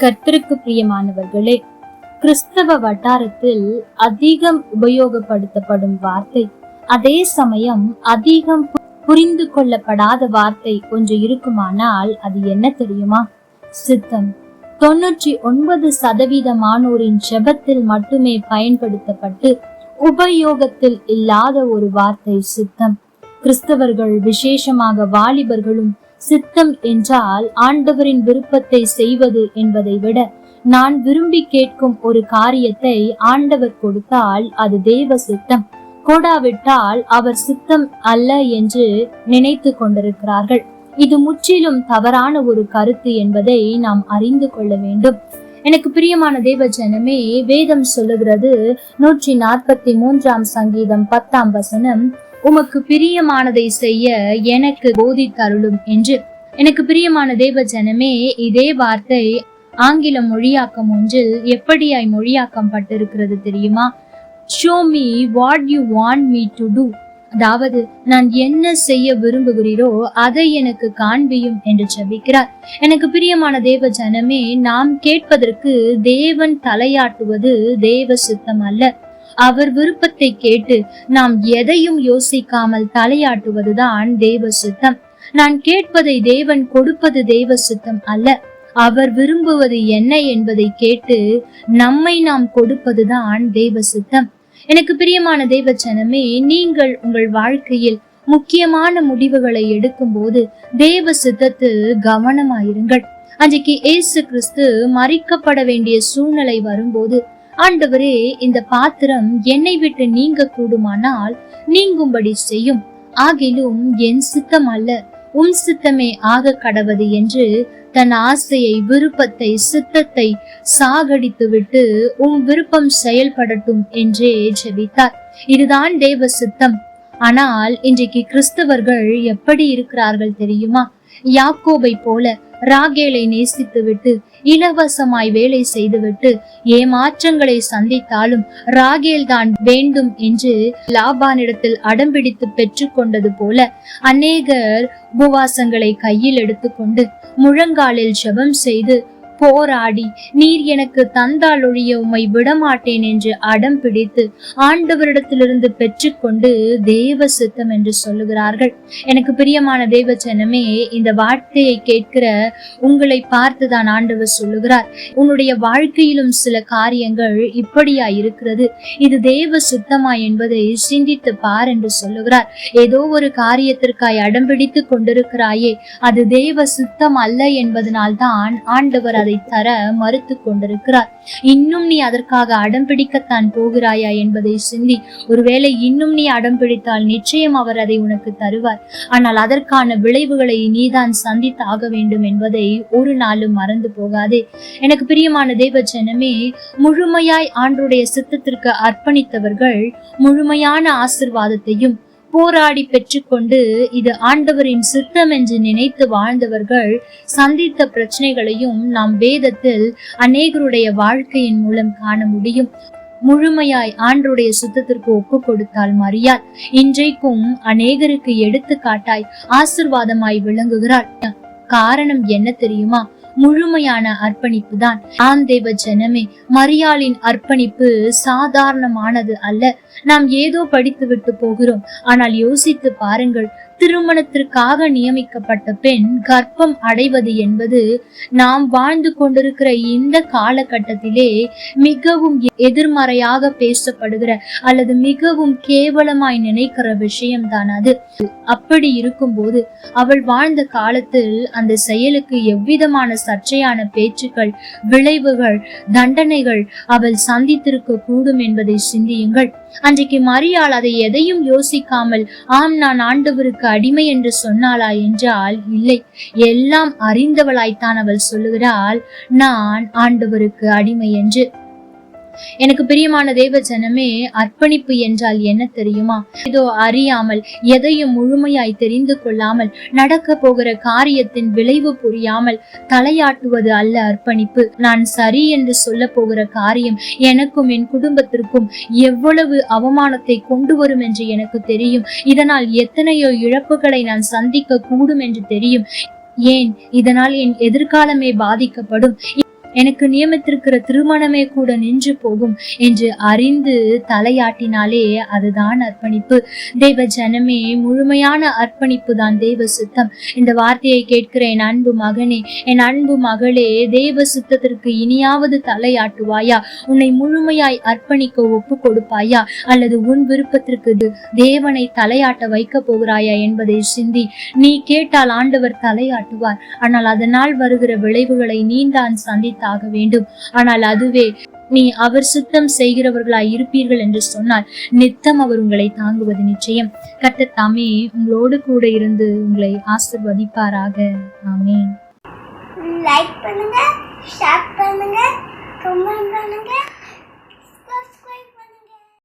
கர்த்தருக்கு பிரியமானவர்களே கிறிஸ்தவ வட்டாரத்தில் அதிகம் உபயோகப்படுத்தப்படும் வார்த்தை அதே சமயம் அதிகம் புரிந்து கொள்ளப்படாத வார்த்தை ஒன்று இருக்குமானால் அது என்ன தெரியுமா? சித்தம். தொன்னூற்றி ஒன்பது சதவீதமானோரின் செபத்தில் மட்டுமே பயன்படுத்தப்பட்டு உபயோகத்தில் இல்லாத ஒரு வார்த்தை சித்தம். கிறிஸ்தவர்கள் விசேஷமாக வாலிபர்களும் சித்தம் என்றால் ஆண்டவரின் விருப்பத்தை செய்வது என்பதை விட நான் விரும்பி கேட்கும் ஒரு காரியத்தை ஆண்டவர் கொடுத்தால் அது தேவ சித்தம். கோடாவிட்டால் அவர் சித்தம் அல்ல என்று நினைத்து கொண்டிருக்கிறார்கள். இது முற்றிலும் தவறான ஒரு கருத்து என்பதை நாம் அறிந்து கொள்ள வேண்டும். எனக்கு பிரியமான தேவ ஜனமே வேதம் சொல்லுகிறது நூற்றி நாற்பத்தி மூன்றாம் சங்கீதம் பத்தாம் வசனம் உமக்கு பிரியமானதை செய்ய எனக்கு போதித்தருளும் என்று. எனக்கு பிரியமான தேவ ஜனமே இதே வார்த்தை ஆங்கில மொழியாக்கம் ஒன்றில் எப்படியாய் மொழியாக்கம் பட்டிருக்கிறது தெரியுமா? Show me what you want me to do அதாவது நான் என்ன செய்ய விரும்புகிறீரோ அதை எனக்கு காண்பியும் என்று செபிக்கிறார் எனக்கு பிரியமான தேவ ஜனமே நாம் கேட்பதற்கு தேவன் தலையாட்டுவது தேவ சித்தம் அல்ல. அவர் விருப்பத்தை கேட்டு நாம் எதையும் யோசிக்காமல் தலையாட்டுவதுதான் தேவ சித்தம். நான் கேட்பதை தேவன் கொடுப்பது தேவ சித்தம் அல்ல. அவர் விரும்புவது என்ன என்பதை கேட்டு நம்மை நாம் கொடுப்பதுதான் தெய்வ சித்தம். எனக்கு பிரியமான தெய்வ சனமே நீங்கள் உங்கள் வாழ்க்கையில் முக்கியமான முடிவுகளை எடுக்கும் போது தேவ சித்தத்தில் கவனமாயிருங்கள். அன்றைக்கு ஏசு கிறிஸ்து மறிக்கப்பட வேண்டிய சூழ்நிலை வரும்போது ஆண்டவரே இந்த பாத்திரம் என்னை விட்டு நீங்க கூடுமானால் நீங்கும்படி செய்யும். ஆகிலும் என் சித்தம் அல்ல உம் சித்தமே ஆக கடவது என்று தன் ஆசையை விருப்பத்தை சித்தத்தை சாகடித்து விட்டு உம் விருப்பம் செயல்படட்டும் என்றே ஜெபித்தார். இதுதான் தேவ சித்தம். ஆனால் இன்றைக்கு கிறிஸ்தவர்கள் எப்படி இருக்கிறார்கள் தெரியுமா? யாக்கோபை போல ராகேலை நேசித்து விட்டு இலவசமாய் வேலை செய்துவிட்டு ஏமாற்றங்களை சந்தித்தாலும் ராகேல் தான் வேண்டும் என்று லாபானிடத்தில் அடம்பிடித்து பெற்றுக்கொண்டது போல அநேகர் உபவாசங்களை கையில் எடுத்துக்கொண்டு முழங்காலில் ஜெபம் செய்து போராடி நீர் எனக்கு தந்தால் ஒழிய உம்மை விடமாட்டேன் என்று அடம் பிடித்து ஆண்டவரிடத்திலிருந்து பெற்றுக்கொண்டு தேவ சித்தம் என்று சொல்லுகிறார்கள். எனக்கு பிரியமான தேவ இந்த வார்த்தையை கேட்கிற உங்களை பார்த்துதான் ஆண்டவர் சொல்லுகிறார். உன்னுடைய வாழ்க்கையிலும் சில காரியங்கள் இப்படியா இருக்கிறது. இது தேவ சுத்தமா என்பதை சிந்தித்து பார் என்று சொல்லுகிறார். ஏதோ ஒரு காரியத்திற்காய் அடம்பிடித்து கொண்டிருக்கிறாயே அது தேவ சுத்தம் அல்ல என்பதனால் தான் ஆண்டவர் அதை அதை தர மறுத்து கொண்டிருக்கிறார். இன்னும் நீ அதற்காக அடம் பிடிக்கத்தான் போகிறாயா என்பதை சிந்தி ஒருவேளை இன்னும் நீ அடம் பிடித்தால் நிச்சயம் அவர் அதை உனக்கு தருவார். ஆனால் அதற்கான விளைவுகளை நீதான் சந்தித்தாக வேண்டும் என்பதை ஒரு நாளும் மறந்து போகாதே. எனக்கு பிரியமான தேவ ஜனமே முழுமையாய் ஆண்டுடைய சித்தத்திற்கு அர்ப்பணித்தவர்கள் முழுமையான ஆசிர்வாதத்தையும் போராடி பெற்றுக்கொண்டு இது ஆண்டவரின் சித்தம் என்று நினைத்து வாழ்ந்தவர்கள் சந்தித்த பிரச்சனைகளையும் நாம் வேதத்தில் அநேகருடைய வாழ்க்கையின் மூலம் காண முடியும். முழுமையாய் ஆண்டுடைய சுத்தத்திற்கு ஒப்பு கொடுத்தால் மரியாள். இன்றைக்கும் அநேகருக்கு எடுத்துக்காட்டாய் ஆசிர்வாதமாய் விளங்குகிறாள் காரணம் என்ன தெரியுமா? முழுமையான அர்ப்பணிப்பு தான் ஆம் தேவ ஜனமே மரியாளின் அர்ப்பணிப்பு சாதாரணமானது அல்ல. நாம் ஏதோ படித்து விட்டு போகிறோம். ஆனால் யோசித்து பாருங்கள் திருமணத்திற்காக நியமிக்கப்பட்ட பெண் கர்ப்பம் அடைவது என்பது நாம் வாழ்ந்து கொண்டிருக்கிற இந்த காலகட்டத்திலே மிகவும் எதிர்மறையாக பேசப்படுகிற அல்லது மிகவும் கேவலமாய் நினைக்கிற விஷயம்தான் அது. அப்படி இருக்கும்போது அவள் வாழ்ந்த காலத்தில் அந்த செயலுக்கு எவ்விதமான சர்ச்சையான பேச்சுக்கள் விளைவுகள் தண்டனைகள் அவள் சந்தித்திருக்க கூடும் என்பதை சிந்தியுங்கள். அன்றைக்கு மரியாள் அதை எதையும் யோசிக்காமல் ஆம் நான் ஆண்டவருக்கு அடிமை என்று சொன்னாளா என்றால் இல்லை. எல்லாம் அறிந்தவளாய்த்தான் அவள் சொல்லுகிறாள். நான் ஆண்டவருக்கு அடிமை என்று. எனக்கு பிரியமான தேவ ஜனமே அர்ப்பணிப்பு என்றால் என்ன தெரியுமா? இதோ அறியாமல் எதையும் முழுமையாய் தெரிந்து கொள்ளாமல் நடக்க போகிற காரியத்தின் விளைவு புரியாமல் தலையாட்டுவது அல்ல அர்ப்பணிப்பு. நான் சரி என்று சொல்ல போகிற காரியம் எனக்கும் என் குடும்பத்திற்கும் எவ்வளவு அவமானத்தை கொண்டு வரும் என்று எனக்கு தெரியும். இதனால் எத்தனையோ இழப்புகளை நான் சந்திக்க கூடும் என்று தெரியும். ஏன்? இதனால் என் எதிர்காலமே பாதிக்கப்படும். எனக்கு நியமித்திருக்கிற திருமணமே கூட நின்று போகும் என்று அறிந்து தலையாட்டினாலே அதுதான் அர்ப்பணிப்பு. தேவ ஜனமே முழுமையான அர்ப்பணிப்பு தான் தெய்வ சுத்தம். இந்த வார்த்தையை கேட்கிற என் அன்பு மகனே என் அன்பு மகளே தேவ சுத்தத்திற்கு இனியாவது தலையாட்டுவாயா? உன்னை முழுமையாய் அர்ப்பணிக்க ஒப்பு கொடுப்பாயா? அல்லது உன் விருப்பத்திற்கு தேவனை தலையாட்ட வைக்க போகிறாயா என்பதை சிந்தி. நீ கேட்டால் ஆண்டவர் தலையாட்டுவார். ஆனால் அதனால் வருகிற விளைவுகளை நீந்தான் சந்தித்தாக வேண்டும். ஆனால் அதுவே நீ அவர் சுத்தம் செய்கிறவர்களாய் இருப்பீர்கள் என்று சொன்னால் நித்தம் அவர் உங்களை தாங்குவது நிச்சயம். கர்த்தர் தாமே உங்களோடு கூட இருந்து உங்களை ஆசிர்வதிப்பாராக. ஆமேன். லைக் பண்ணுங்க ஷேர் பண்ணுங்க கமெண்ட் பண்ணுங்க.